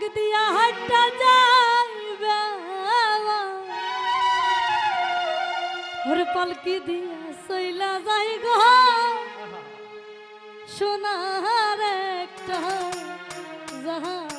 চোখ দিয়া হাটটা যাইবে ওর পালকি দিয়া সইলা যাই গো। সোনার একটা জাহাজ।